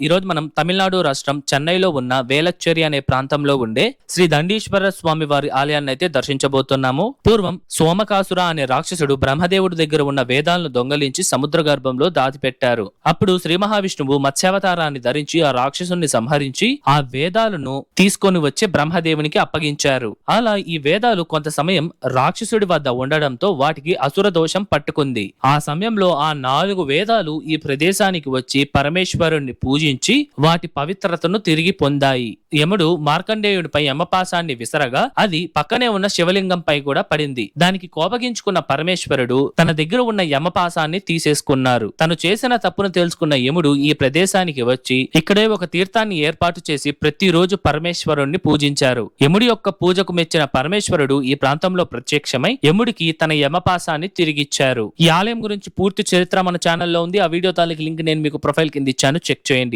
ఈరోజు మనం తమిళనాడు రాష్ట్రం చెన్నైలో ఉన్న వేలచ్చేరి అనే ప్రాంతంలో ఉండే శ్రీ దండీశ్వర స్వామి వారి ఆలయాన్ని అయితే దర్శించబోతున్నాము. పూర్వం సోమకాసుర అనే రాక్షసుడు బ్రహ్మదేవుడి దగ్గర ఉన్న వేదాలను దొంగలించి సముద్ర గర్భంలో దాచిపెట్టారు. అప్పుడు శ్రీ మహావిష్ణువు మత్స్యావతారాన్ని ధరించి ఆ రాక్షసుని సంహరించి ఆ వేదాలను తీసుకొని వచ్చి బ్రహ్మదేవునికి అప్పగించారు. అలా ఈ వేదాలు కొంత సమయం రాక్షసుడి వద్ద ఉండడంతో వాటికి అసుర దోషం పట్టుకుంది. ఆ సమయంలో ఆ నాలుగు వేదాలు ఈ ప్రదేశానికి వచ్చి పరమేశ్వరుణ్ణి పూజించి వాటి పవిత్రతను తిరిగి పొందాయి. యముడు మార్కండేయుడిపై యమపాసాన్ని విసరగా అది పక్కనే ఉన్న శివలింగంపై కూడా పడింది. దానికి కోపగించుకున్న పరమేశ్వరుడు తన దగ్గర ఉన్న యమపాసాన్ని తీసేసుకున్నారు. తను చేసిన తప్పును తెలుసుకున్న యముడు ఈ ప్రదేశానికి వచ్చి ఇక్కడే ఒక తీర్థాన్ని ఏర్పాటు చేసి ప్రతిరోజు పరమేశ్వరుణ్ణి పూజించారు. యముడి యొక్క పూజకు మెచ్చిన పరమేశ్వరుడు ఈ ప్రాంతంలో ప్రత్యక్షమై యముడికి తన యమపాసాన్ని తిరిగిచ్చారు. ఈ ఆలయం గురించి పూర్తి చరిత్ర మన ఛానల్లో ఉంది. ఆ వీడియో తాలూకు లింక్ నేను మీకు ప్రొఫైల్ కింద ఇచ్చాను. చెక్ చేయండి.